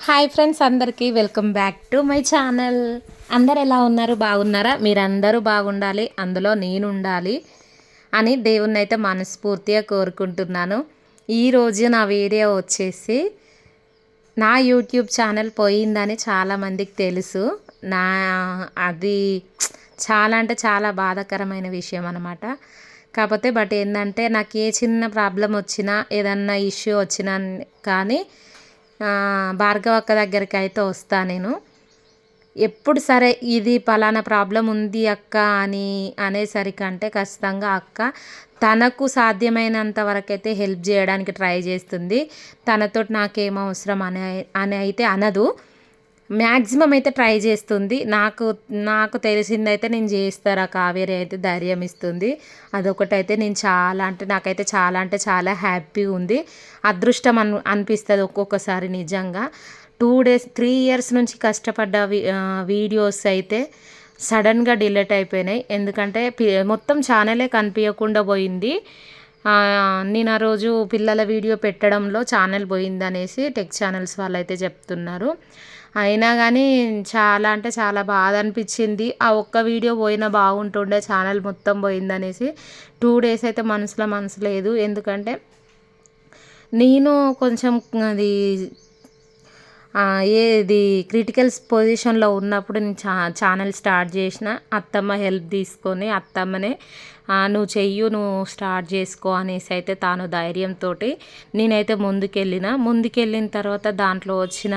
Hi friends అందరికీ welcome back to my channel. అందరు ఎలా ఉన్నారు? బాగున్నారా? మీరందరూ బాగుండాలి అందులో నేను ఉండాలి అని దేవుణ్ణి అయితే మనస్ఫూర్తిగా కోరుకుంటున్నాను. ఈరోజు నా వీడియో వచ్చేసి నా యూట్యూబ్ ఛానల్ పోయిందని చాలామందికి తెలుసు. నా అది చాలా అంటే చాలా బాధాకరమైన విషయం అనమాట కాకపోతే బట్ ఏంటంటే నాకు ఏ చిన్న ప్రాబ్లం వచ్చినా ఏదన్నా ఇష్యూ వచ్చినా కానీ భార్గవ అక్క దగ్గరికి అయితే వస్తా నేను. ఎప్పుడు సరే ఇది పలానా ప్రాబ్లం ఉంది అక్క అని అనేసరికి అంటే ఖచ్చితంగా అక్క తనకు సాధ్యమైనంత వరకు అయితే హెల్ప్ చేయడానికి ట్రై చేస్తుంది. తనతో నాకేం అవసరం అని అని అయితే అనదు. మ్యాక్సిమం అయితే ట్రై చేస్తుంది. నాకు నాకు తెలిసిందైతే నేను చేస్తారా కావేరి అయితే ధైర్యం ఇస్తుంది. అదొకటైతే నేను చాలా అంటే నాకైతే చాలా అంటే చాలా హ్యాపీ ఉంది. అదృష్టం అను అనిపిస్తుంది ఒక్కొక్కసారి నిజంగా. టూ డేస్ త్రీ ఇయర్స్ నుంచి కష్టపడ్డ వీడియోస్ అయితే సడన్గా డిలీట్ అయిపోయినాయి. ఎందుకంటే మొత్తం ఛానలే కనిపించకుండా పోయింది. నేను ఆ రోజు పిల్లల వీడియో పెట్టడంలో ఛానల్ పోయింది అనేసి టెక్ ఛానల్స్ వాళ్ళు అయితే చెప్తున్నారు. అయినా కానీ చాలా అంటే చాలా బాధ అనిపించింది. ఆ ఒక్క వీడియో పోయినా బాగుంటుండే ఛానల్ మొత్తం పోయిందనేసి టూ డేస్ అయితే మనసులో మనసు లేదు. ఎందుకంటే నేను కొంచెం అది ఏది క్రిటికల్స్ పొజిషన్లో ఉన్నప్పుడు నేను చా ఛానల్ స్టార్ట్ చేసిన అత్తమ్మ హెల్ప్ తీసుకొని అత్తమ్మనే నువ్వు చెయ్యు నువ్వు స్టార్ట్ చేసుకో అనేసి అయితే తాను ధైర్యంతో నేనైతే ముందుకెళ్ళిన. ముందుకెళ్ళిన తర్వాత దాంట్లో వచ్చిన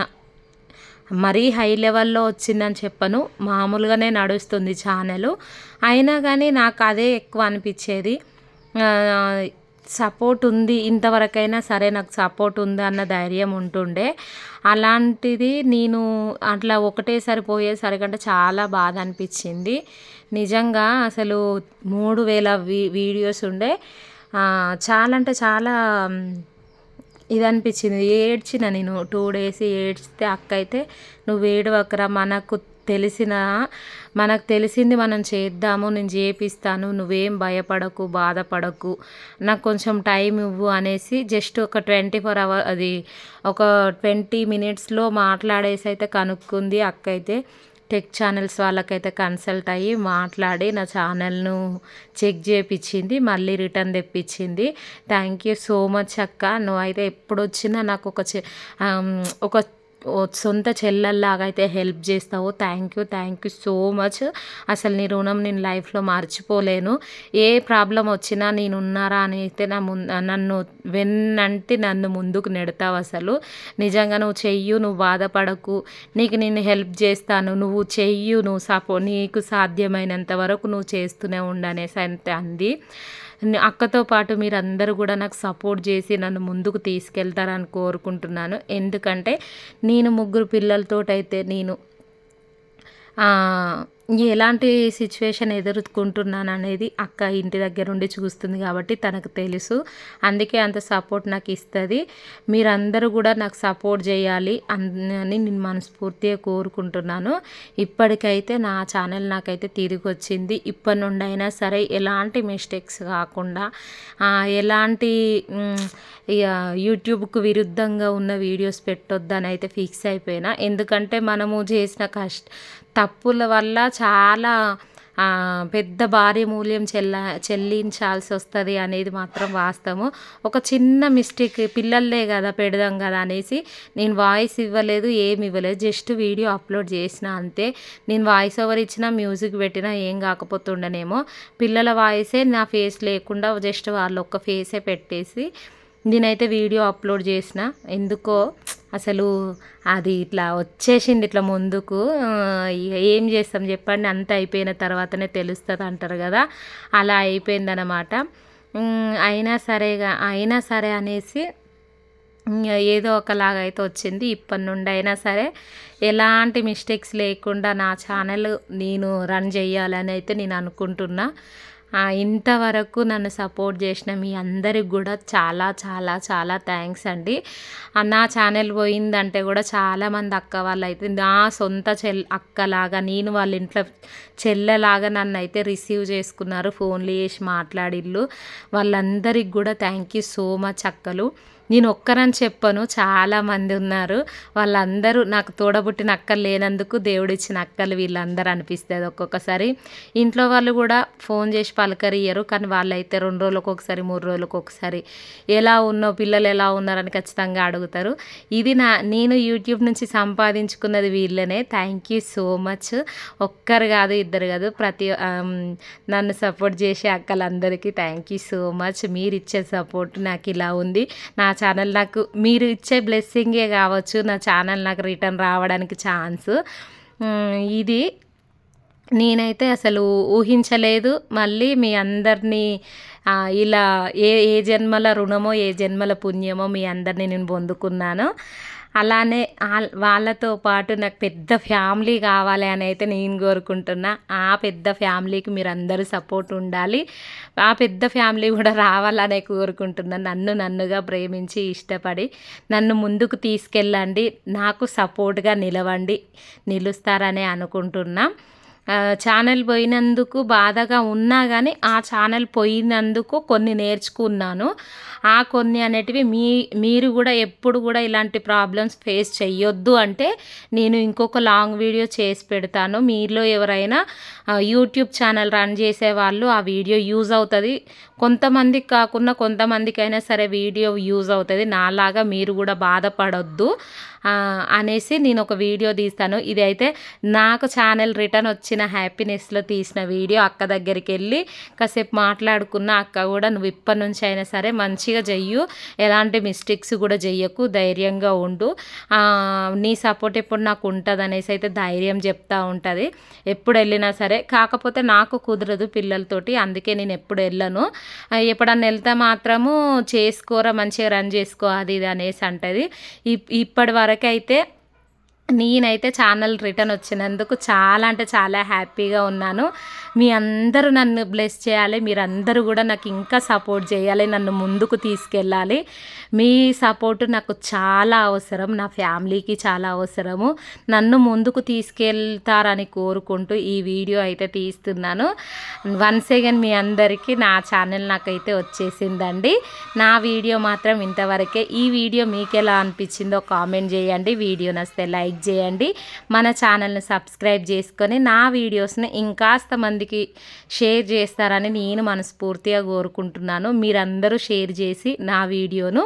మరీ హై లెవెల్లో వచ్చిందని చెప్పను. మామూలుగానే నడుస్తుంది ఛానల్. అయినా కానీ నాకు అదే ఎక్కువ అనిపించేది. సపోర్ట్ ఉంది ఇంతవరకైనా సరే నాకు సపోర్ట్ ఉంది అన్న ధైర్యం ఉంటుండే. అలాంటిది నేను అట్లా ఒకటేసారి పోయేసరికంటే చాలా బాధ అనిపించింది. నిజంగా అసలు మూడు వేల వీ వీడియోస్ ఉండే. చాలా అంటే చాలా ఇది అనిపించింది. ఏడ్చిన నేను టూ డేస్ ఏడ్చితే అక్క అయితే నువ్వు ఏడవకరా మనకు తెలిసిన మనకు తెలిసింది మనం చేద్దాము నేను చేపిస్తాను నువ్వేం భయపడకు బాధపడకు నాకు కొంచెం టైం ఇవ్వు అనేసి జస్ట్ ఒక ట్వంటీ ఫోర్ అవర్ అది ఒక ట్వంటీ మినిట్స్లో మాట్లాడేసి అయితే కనుక్కుంది అక్క అయితే టెక్ ఛానల్స్ వాళ్ళకైతే కన్సల్ట్ అయ్యి మాట్లాడి నా ఛానల్ను చెక్ చేయించింది మళ్ళీ రిటర్న్ తెప్పించింది. థ్యాంక్ యూ సో మచ్ అక్క నువ్వైతే ఎప్పుడు వచ్చినా నాకు ఒక ఒక సొంత చెల్లెల్లాగా అయితే హెల్ప్ చేస్తావు. Thank you thank you so much. అసలు నీ రుణం నేను లైఫ్లో మర్చిపోలేను. ఏ ప్రాబ్లం వచ్చినా నేను ఉన్నారా అని అయితే నా ముందు నన్ను వెన్నంటి నన్ను ముందుకు నెడతావు అసలు. నిజంగా నువ్వు చెయ్యు నువ్వు బాధపడకు. నీకు నేను హెల్ప్ చేస్తాను. నువ్వు చెయ్యు నువ్వు సపో నీకు సాధ్యమైనంత వరకు నువ్వు చేస్తూనే ఉండనేసి అంతే అంది. అక్కతో పాటు మీరు అందరూ కూడా నాకు సపోర్ట్ చేసి నన్ను ముందుకు తీసుకెళ్తారని కోరుకుంటున్నాను. ఎందుకంటే నేను ముగ్గురు పిల్లలతోటైతే నేను ఎలాంటి సిచ్యువేషన్ ఎదుర్కొంటున్నాను అనేది అక్క ఇంటి దగ్గర ఉండి చూస్తుంది కాబట్టి తనకు తెలుసు. అందుకే అంత సపోర్ట్ నాకు ఇస్తుంది. మీరందరూ కూడా నాకు సపోర్ట్ చేయాలి అని నేను మనస్ఫూర్తిగా కోరుకుంటున్నాను. ఇప్పటికైతే నా ఛానల్ నాకైతే తిరిగి వచ్చింది ఇప్పటి నుండి అయినా సరే ఎలాంటి మిస్టేక్స్ కాకుండా ఎలాంటి యూట్యూబ్కు విరుద్ధంగా ఉన్న వీడియోస్ పెట్టొద్దని అయితే ఫిక్స్ అయిపోయినా. ఎందుకంటే మనము చేసిన కష్ట తప్పుల వల్ల చాలా పెద్ద భారీ మూల్యం చెల్ల చెల్లించాల్సి వస్తుంది అనేది మాత్రం వాస్తవం ఒక చిన్న మిస్టేక్ పిల్లలే కదా పెడదాం కదా అనేసి నేను వాయిస్ ఇవ్వలేదు ఏమి ఇవ్వలేదు. జస్ట్ వీడియో అప్లోడ్ చేసిన అంతే. నేను వాయిస్ ఓవర్ ఇచ్చినా మ్యూజిక్ పెట్టినా ఏం కాకపోతుండనేమో. పిల్లల వాయిసే నా ఫేస్ లేకుండా జస్ట్ వాళ్ళు ఒక్క ఫేసే పెట్టేసి నేనైతే వీడియో అప్లోడ్ చేసిన. ఎందుకో అసలు అది ఇట్లా వచ్చేసింది ఇట్లా ముందుకు ఏం చేస్తాం చెప్పండి అంత అయిపోయిన తర్వాతనే తెలుస్తుంది అంటారు కదా. అలా అయిపోయిందనమాట అయినా సరేగా అయినా సరే అనేసి ఏదో ఒకలాగా అయితే వచ్చింది. ఇప్పటి నుండి అయినా సరే ఎలాంటి మిస్టేక్స్ లేకుండా నా ఛానల్ నేను రన్ చేయాలని అయితే నేను అనుకుంటున్నా. ఇంతవరకు నన్ను సపోర్ట్ చేసిన మీ అందరికి కూడా చాలా చాలా చాలా థ్యాంక్స్ అండి. నా ఛానల్ పోయిందంటే కూడా చాలామంది అక్క వాళ్ళు అయితే నా సొంత చెల్ అక్కలాగా నేను వాళ్ళ ఇంట్లో చెల్లెలాగా నన్ను అయితే రిసీవ్ చేసుకున్నారు ఫోన్లు చేసి మాట్లాడిల్లు వాళ్ళందరికి కూడా థ్యాంక్ యూ సో మచ్ అక్కలు. నేను ఒక్కరని చెప్పను చాలామంది ఉన్నారు. వాళ్ళందరూ నాకు తోడబుట్టిన అక్కలు లేనందుకు దేవుడిచ్చిన అక్కలు వీళ్ళందరూ అనిపిస్తుంది ఒక్కొక్కసారి. ఇంట్లో వాళ్ళు కూడా ఫోన్ చేసి పలకరియ్యరు కానీ వాళ్ళైతే రెండు రోజులకు ఒకసారి మూడు రోజులకు ఒకసారి ఎలా ఉన్నావు పిల్లలు ఎలా ఉన్నారని ఖచ్చితంగా అడుగుతారు. ఇది నా నేను యూట్యూబ్ నుంచి సంపాదించుకున్నది వీళ్ళనే. థ్యాంక్ యూ సో మచ్ ఒక్కరు కాదు ఇద్దరు కాదు ప్రతి నన్ను సపోర్ట్ చేసే అక్కలందరికీ థ్యాంక్ యూ సో మచ్ మీరు ఇచ్చే సపోర్ట్ నాకు ఇలా ఉంది. నా ఛానల్ నాకు మీరు ఇచ్చే బ్లెస్సింగే కావచ్చు నా ఛానల్ నాకు రిటర్న్ రావడానికి ఛాన్స్ ఇది నేనైతే అసలు ఊహించలేదు. మళ్ళీ మీ అందరినీ ఇలా ఏ ఏ జన్మల రుణమో ఏ జన్మల పుణ్యమో మీ అందరినీ నేను పొందుకున్నాను. అలానే వాళ్ళతో పాటు నాకు పెద్ద ఫ్యామిలీ కావాలి అని అయితే నేను కోరుకుంటున్నా. ఆ పెద్ద ఫ్యామిలీకి మీరు అందరూ సపోర్ట్ ఉండాలి. ఆ పెద్ద ఫ్యామిలీ కూడా రావాలనే కోరుకుంటున్నా. నన్ను నన్నుగా ప్రేమించి ఇష్టపడి నన్ను ముందుకు తీసుకెళ్ళండి. నాకు సపోర్ట్గా నిలవండి. నిలుస్తారని అనుకుంటున్నా. ఛానల్ పోయినందుకు బాధగా ఉన్నా కానీ ఆ ఛానల్ పోయినందుకు కొన్ని నేర్చుకున్నాను. ఆ కొన్ని అనేటివి మీ మీరు కూడా ఎప్పుడు కూడా ఇలాంటి ప్రాబ్లమ్స్ ఫేస్ చెయ్యొద్దు అంటే నేను ఇంకొక లాంగ్ వీడియో చేసి పెడతాను. మీలో ఎవరైనా యూట్యూబ్ ఛానల్ రన్ చేసే వాళ్ళు ఆ వీడియో యూజ్ అవుతుంది. కొంతమందికి కాకుండా కొంతమందికైనా సరే వీడియో యూజ్ అవుతుంది. నాలాగా మీరు కూడా బాధపడొద్దు అనేసి నేను ఒక వీడియో తీస్తాను. ఇది అయితే నాకు ఛానల్ రిటర్న్ వచ్చి వచ్చిన హ్యాపీనెస్లో తీసిన వీడియో అక్క దగ్గరికి వెళ్ళి కాసేపు మాట్లాడుకున్న అక్క కూడా నువ్వు ఇప్పటి నుంచి అయినా సరే మంచిగా చెయ్యు. ఎలాంటి మిస్టేక్స్ కూడా చెయ్యకు. ధైర్యంగా ఉండు. నీ సపోర్ట్ ఎప్పుడు నాకు ఉంటుంది అనేసి అయితే ధైర్యం చెప్తా ఉంటుంది. ఎప్పుడు వెళ్ళినా సరే. కాకపోతే నాకు కుదరదు పిల్లలతోటి. అందుకే నేను ఎప్పుడు వెళ్ళను. ఎప్పుడన్నా వెళ్తే మాత్రము చేసుకోరా మంచిగా రన్ చేసుకో అది ఇది అనేసి అంటది. ఇప్పటి వరకు వరకు అయితే నేనైతే ఛానల్ రిటర్న్ వచ్చినందుకు చాలా అంటే చాలా హ్యాపీగా ఉన్నాను. మీ అందరూ నన్ను బ్లెస్ చేయాలి మీరందరూ కూడా నాకు ఇంకా సపోర్ట్ చేయాలి నన్ను ముందుకు తీసుకెళ్ళాలి. మీ సపోర్ట్ నాకు చాలా అవసరం నా ఫ్యామిలీకి చాలా అవసరము. నన్ను ముందుకు తీసుకెళ్తారని కోరుకుంటూ ఈ వీడియో అయితే తీస్తున్నాను. వన్స్ అగైన్ మీ అందరికీ నా ఛానల్ నాకైతే వచ్చేసిందండి. నా వీడియో మాత్రం ఇంతవరకే. ఈ వీడియో మీకు ఎలా అనిపించిందో కామెంట్ చేయండి. వీడియో నస్తే లైక్ లైక్ చేయండి. మన ఛానల్ని సబ్స్క్రైబ్ చేసుకొని నా వీడియోస్ని ఇంకాస్త మందికి షేర్ చేస్తారని నేను మనస్ఫూర్తిగా కోరుకుంటున్నాను. మీరందరూ షేర్ చేసి నా వీడియోను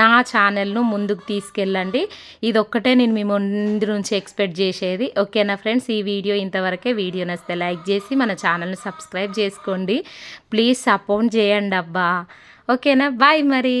నా ఛానల్ను ముందుకు తీసుకెళ్ళండి. ఇది ఒక్కటే నేను మీ ముందు నుంచి ఎక్స్పెక్ట్ చేసేది. ఓకేనా ఫ్రెండ్స్? ఈ వీడియో ఇంతవరకే. వీడియో నచ్చితే లైక్ చేసి మన ఛానల్ని సబ్స్క్రైబ్ చేసుకోండి. ప్లీజ్ సపోర్ట్ చేయండి అబ్బా. ఓకేనా? బాయ్ మరి.